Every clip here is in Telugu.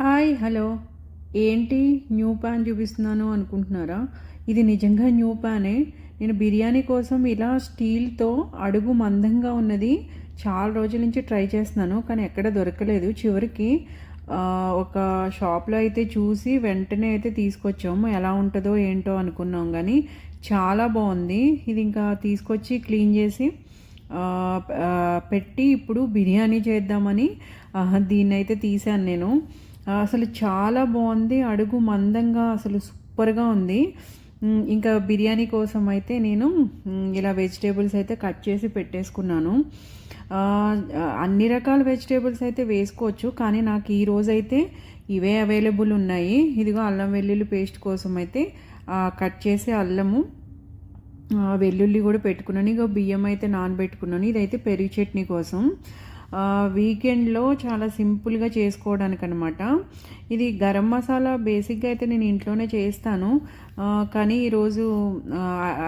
Hi hello. ఏంటి న్యూ ప్యాన్ చూపిస్తున్నాను అనుకుంటున్నారా? ఇది నిజంగా న్యూ ప్యానే. నేను బిర్యానీ కోసం ఇలా స్టీల్తో అడుగు మందంగా ఉన్నది చాలా రోజుల నుంచి ట్రై చేస్తున్నాను కానీ ఎక్కడ దొరకలేదు. చివరికి ఒక షాప్లో అయితే చూసి వెంటనే అయితే తీసుకొచ్చాము. ఎలా ఉంటుందో ఏంటో అనుకున్నాం కానీ చాలా బాగుంది. ఇది ఇంకా తీసుకొచ్చి క్లీన్ చేసి పెట్టి ఇప్పుడు బిర్యానీ చేద్దామని దీన్ని అయితే తీసాను నేను. అసలు చాలా బాగుంది. అడుగు మందంగా అసలు సూపర్గా ఉంది. ఇంకా బిర్యానీ కోసం అయితే నేను ఇలా వెజిటేబుల్స్ అయితే కట్ చేసి పెట్టేసుకున్నాను. అన్ని రకాల వెజిటేబుల్స్ అయితే వేసుకోవచ్చు కానీ నాకు ఈ రోజు అయితే ఇవే అవైలబుల్ ఉన్నాయి. ఇదిగో అల్లం వెల్లుల్లి పేస్ట్ కోసం అయితే కట్ చేసి అల్లము వెల్లుల్లి కూడా పెట్టుకున్నాను. ఇక బియ్యం అయితే నానబెట్టుకున్నాను. ఇదైతే పెరుగు చట్నీ కోసం. వీకెండ్లో చాలా సింపుల్గా చేసుకోవడానికి అనమాట ఇది గరం మసాలా బేసిక్గా అయితే నేను ఇంట్లోనే చేస్తాను. కానీ ఈరోజు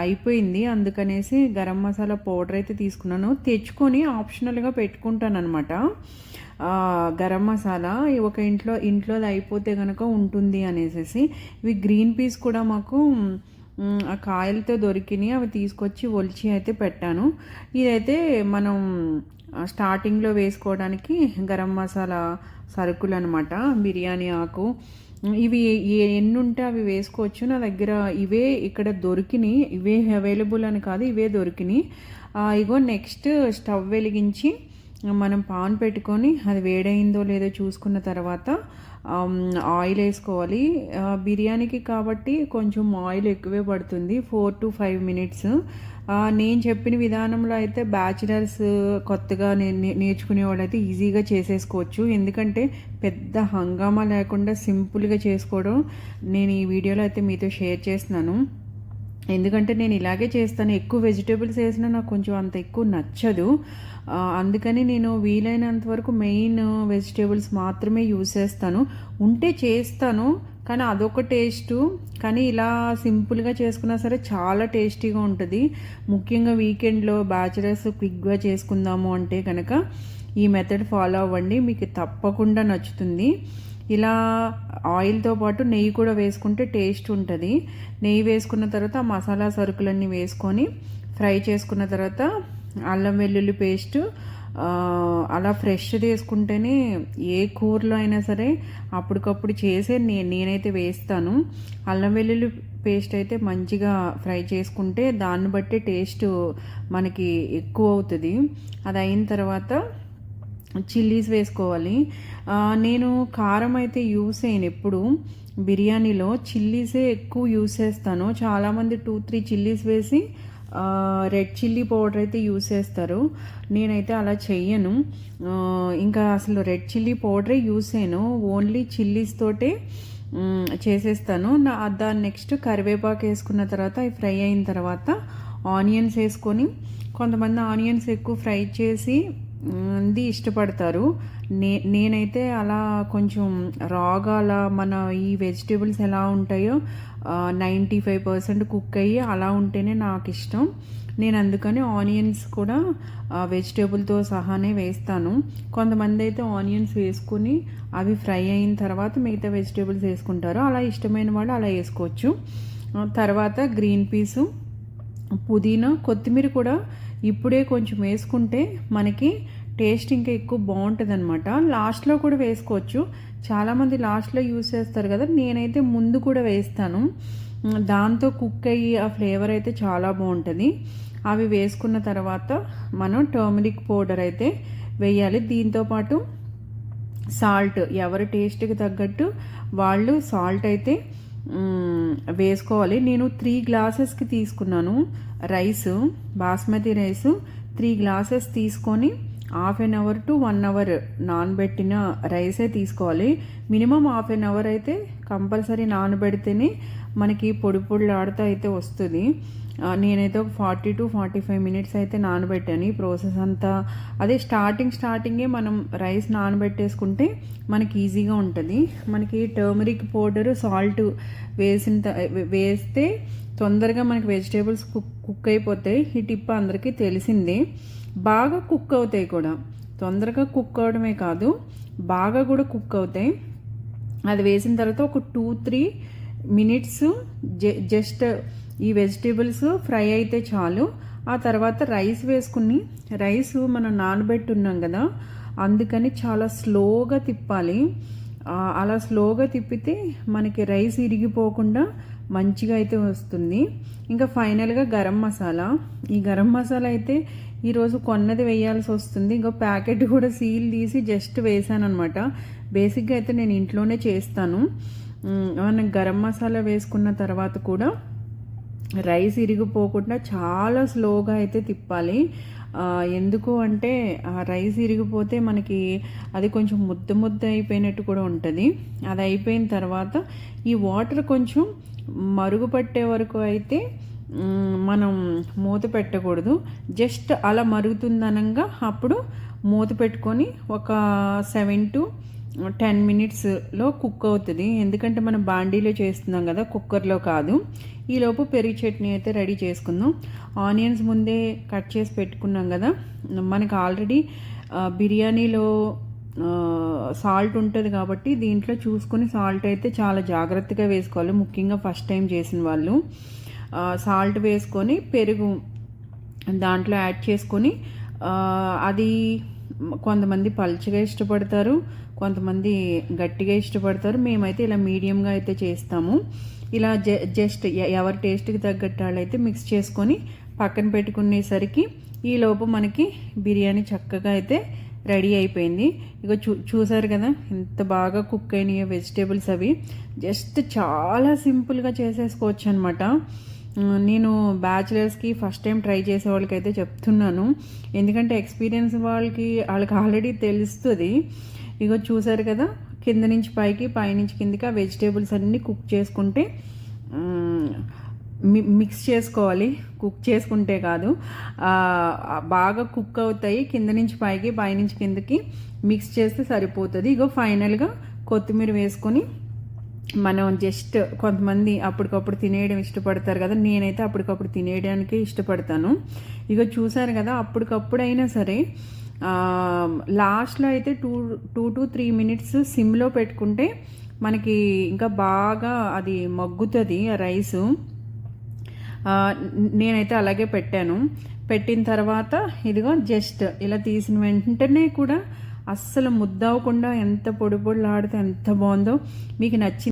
అయిపోయింది. అందుకనేసి గరం మసాలా పౌడర్ అయితే తీసుకున్నాను. తెచ్చుకొని ఆప్షనల్గా పెట్టుకుంటాను అనమాట గరం మసాలా ఒక ఇంట్లో ఇంట్లో అయిపోతే కనుక ఉంటుంది అనేసి ఇవి గ్రీన్ పీస్ కూడా మాకు ఆ కాయలతో దొరికినాయి అవి తీసుకొచ్చి ఒలిచి అయితే పెట్టాను. ఇదైతే మనం స్టార్టింగ్లో వేసుకోవడానికి గరం మసాలా సరుకులు అనమాట బిర్యానీ ఆకు. ఇవి ఎన్ని ఉంటే అవి వేసుకోవచ్చు. నా దగ్గర ఇవే ఇక్కడ దొరికినాయి ఇవే అవైలబుల్ అని కాదు ఇవే దొరికినాయి ఇగో నెక్స్ట్ స్టవ్ వెలిగించి మనం పాన్ పెట్టుకొని అది వేడైందో లేదో చూసుకున్న తర్వాత ఆయిల్ వేసుకోవాలి. బిర్యానీకి కాబట్టి కొంచెం ఆయిల్ ఎక్కువే పడుతుంది ఫోర్ టు ఫైవ్ మినిట్స్ నేను చెప్పిన విధానంలో అయితే బ్యాచిలర్స్ కొత్తగా నేను నే- నేర్చుకునే వాళ్ళైతే ఈజీగా చేసేసుకోవచ్చు. ఎందుకంటే పెద్ద హంగామా లేకుండా సింపుల్గా చేసుకోవడం నేను ఈ వీడియోలో అయితే మీతో షేర్ చేస్తున్నాను. ఎందుకంటే నేను ఇలాగే చేస్తాను. ఎక్కువ వెజిటేబుల్స్ వేసినా నాకు కొంచెం అంత ఎక్కువ నచ్చదు. అందుకని నేను వీలైనంత వరకు మెయిన్ వెజిటేబుల్స్ మాత్రమే యూజ్ చేస్తాను. ఉంటే చేస్తాను. కానీ అదొక టేస్టు. కానీ ఇలా సింపుల్గా చేసుకున్నా సరే చాలా టేస్టీగా ఉంటుంది. ముఖ్యంగా వీకెండ్లో బ్యాచిలర్స్ క్విక్గా చేసుకుందాము అంటే కనుక ఈ మెథడ్ ఫాలో అవ్వండి. మీకు తప్పకుండా నచ్చుతుంది. ఇలా ఆయిల్తో పాటు నెయ్యి కూడా వేసుకుంటే టేస్ట్ ఉంటుంది. నెయ్యి వేసుకున్న తర్వాత ఆ మసాలా సరుకులన్నీ వేసుకొని ఫ్రై చేసుకున్న తర్వాత అల్లం వెల్లుల్లి పేస్ట్ అలా ఫ్రెష్ తీసుకుంటేనే ఏ కూరలో అయినా సరే అప్పటికప్పుడు చేసే నే నేనైతే వేస్తాను. అల్లం వెల్లుల్లి పేస్ట్ అయితే మంచిగా ఫ్రై చేసుకుంటే దాన్ని బట్టి టేస్ట్ మనకి ఎక్కువ అవుతుంది. అది అయిన తర్వాత చిల్లీస్ వేసుకోవాలి. నేను కారం అయితే యూస్ చేయను ఎప్పుడు. బిర్యానీలో చిల్లీసే ఎక్కువ యూస్ చేస్తాను. చాలామంది టూ త్రీ చిల్లీస్ వేసి రెడ్ చిల్లీ పౌడర్ అయితే యూస్ చేస్తారు. నేనైతే అలా చెయ్యను. ఇంకా అసలు రెడ్ చిల్లీ పౌడరే యూస్ చేయను. ఓన్లీ చిల్లీస్ తోటే చేసేస్తాను. నా దాని నెక్స్ట్ కరివేపాకు వేసుకున్న తర్వాత అవి ఫ్రై అయిన తర్వాత ఆనియన్స్ వేసుకొని కొంతమంది ఆనియన్స్ ఎక్కువ ఫ్రై చేసి మంది ఇష్టపడతారు. నే నేనైతే అలా కొంచెం రాగా అలా మన ఈ వెజిటేబుల్స్ ఎలా ఉంటాయో నైంటీ ఫైవ్ పర్సెంట్ కుక్ అయ్యి అలా ఉంటేనే నాకు ఇష్టం నేను అందుకని ఆనియన్స్ కూడా వెజిటేబుల్తో సహానే వేస్తాను. కొంతమంది అయితే ఆనియన్స్ వేసుకుని అవి ఫ్రై అయిన తర్వాత మిగతా వెజిటేబుల్స్ వేసుకుంటారు. అలా ఇష్టమైన వాళ్ళు అలా వేసుకోవచ్చు. తర్వాత గ్రీన్ పీసు పుదీనా కొత్తిమీర కూడా ఇప్పుడే కొంచెం వేసుకుంటే మనకి టేస్ట్ ఇంకా ఎక్కువ బాగుంటుంది అనమాట లాస్ట్లో కూడా వేసుకోవచ్చు. చాలామంది లాస్ట్లో యూస్ చేస్తారు కదా నేనైతే ముందు కూడా వేస్తాను. దాంతో కుక్ అయ్యి ఆ ఫ్లేవర్ అయితే చాలా బాగుంటుంది. అవి వేసుకున్న తర్వాత మనం టర్మరిక్ పౌడర్ అయితే వేయాలి. దీంతోపాటు సాల్ట్ ఎవరి టేస్ట్కి తగ్గట్టు వాళ్ళు సాల్ట్ అయితే వేసుకోవాలి. నేను త్రీ గ్లాసెస్కి తీసుకున్నాను. Rice basmati rice three glasses తీసుకొని half an hour to one hour నానబెట్టిన రైసే తీసుకోవాలి. మినిమం హాఫ్ ఎన్ అవర్ అయితే కంపల్సరీ నానబెడితేనే మనకి పొడి పొడిలాడుతూ అయితే వస్తుంది. నేనైతే ఒక forty to forty five minutes అయితే నానబెట్టాను. ఈ ప్రాసెస్ అంతా అదే స్టార్టింగ్ స్టార్టింగే మనం రైస్ నానబెట్టేసుకుంటే మనకి ఈజీగా ఉంటుంది. మనకి టర్మరిక్ పౌడర్ సాల్ట్ వేసిన వేస్తే తొందరగా మనకి వెజిటేబుల్స్ కుక్ కుక్ అయిపోతాయి. ఈ టిప్ అందరికీ తెలిసిందే. బాగా కుక్ అవుతాయి కూడా. తొందరగా కుక్ అవడమే కాదు బాగా కూడా కుక్ అవుతాయి. అది వేసిన తర్వాత ఒక టూ త్రీ మినిట్స్ జస్ట్ ఈ వెజిటేబుల్స్ ఫ్రై అయితే చాలు. ఆ తర్వాత రైస్ వేసుకుని రైస్ మనం నానబెట్టున్నాం కదా అందుకని చాలా స్లోగా తిప్పాలి. అలా స్లోగా తిప్పితే మనకి రైస్ ఇరిగిపోకుండా మంచిగా అయితే వస్తుంది. ఇంకా ఫైనల్గా గరం మసాలా. ఈ గరం మసాలా అయితే ఈరోజు కొన్నది వేయాల్సి వస్తుంది. ఇంకా ప్యాకెట్ కూడా సీల్ తీసి జస్ట్ వేసాను అనమాట బేసిక్గా అయితే నేను ఇంట్లోనే చేస్తాను. మనం గరం మసాలా వేసుకున్న తర్వాత కూడా రైస్ ఇరిగిపోకుండా చాలా స్లోగా అయితే తిప్పాలి. ఎందుకు అంటే ఆ రైస్ ఇరిగిపోతే మనకి అది కొంచెం ముద్ద ముద్ద అయిపోయినట్టు కూడా ఉంటుంది. అది అయిపోయిన తర్వాత ఈ వాటర్ కొంచెం మరుగుపట్టే వరకు అయితే మనం మూత పెట్టకూడదు. జస్ట్ అలా మరుగుతుందనంగా అప్పుడు మూత పెట్టుకొని ఒక సెవెన్ టు టెన్ మినిట్స్లో కుక్ అవుతుంది. ఎందుకంటే మనం బాండీలో చేస్తున్నాం కదా కుక్కర్లో కాదు. ఈలోపు పెరుగు చట్నీ అయితే రెడీ చేసుకుందాం. ఆనియన్స్ ముందే కట్ చేసి పెట్టుకున్నాం కదా. మనకు ఆల్రెడీ బిర్యానీలో సాల్ట్ ఉంటుంది కాబట్టి దీంట్లో చూసుకొని సాల్ట్ అయితే చాలా జాగ్రత్తగా వేసుకోవాలి. ముఖ్యంగా ఫస్ట్ టైం చేసిన వాళ్ళు. సాల్ట్ వేసుకొని పెరుగు దాంట్లో యాడ్ చేసుకొని అది కొంతమంది పల్చగా ఇష్టపడతారు కొంతమంది గట్టిగా ఇష్టపడతారు. మేమైతే ఇలా మీడియంగా అయితే చేస్తాము. ఇలా జ జస్ట్ ఎ- ఎవరి టేస్ట్కి తగ్గట్టు వాళ్ళైతే మిక్స్ చేసుకొని పక్కన పెట్టుకునేసరికి ఈ మనకి బిర్యానీ చక్కగా అయితే రెడీ అయిపోయింది. ఇక చూ చూసారు కదా ఎంత బాగా కుక్ అయినాయి వెజిటేబుల్స్ అవి. జస్ట్ చాలా సింపుల్గా చేసేసుకోవచ్చు అనమాట నేను బ్యాచిలర్స్కి ఫస్ట్ టైం ట్రై చేసే వాళ్ళకైతే చెప్తున్నాను. ఎందుకంటే ఎక్స్పీరియన్స్ వాళ్ళకి వాళ్ళకి ఆల్రెడీ తెలుస్తుంది. ఇగో చూసారు కదా కింద నుంచి పైకి పైనుంచి కిందకి ఆ వెజిటేబుల్స్ అన్నీ కుక్ చేసుకుంటే మి- మిక్స్ చేసుకోవాలి. కుక్ చేసుకుంటే కాదు. బాగా కుక్ అవుతాయి. కింద నుంచి పైకి పైనుంచి కిందకి మిక్స్ చేస్తే సరిపోతుంది. ఇగో ఫైనల్గా కొత్తిమీర వేసుకొని మనం జస్ట్ కొంతమంది అప్పటికప్పుడు తినేయడం ఇష్టపడతారు కదా నేనైతే అప్పటికప్పుడు తినేయడానికి ఇష్టపడతాను. ఇక చూసారు కదా అప్పటికప్పుడు అయినా సరే లాస్ట్లో అయితే two two to three minutes సిమ్లో పెట్టుకుంటే మనకి ఇంకా బాగా అది మగ్గుతుంది ఆ రైసు. నేనైతే అలాగే పెట్టాను. పెట్టిన తర్వాత ఇదిగో జస్ట్ ఇలా తీసిన వెంటనే కూడా అస్సలు ముద్దవకుండా ఎంత పొడి పొడిలాడితే ఎంత బాగుందో మీకు నచ్చింది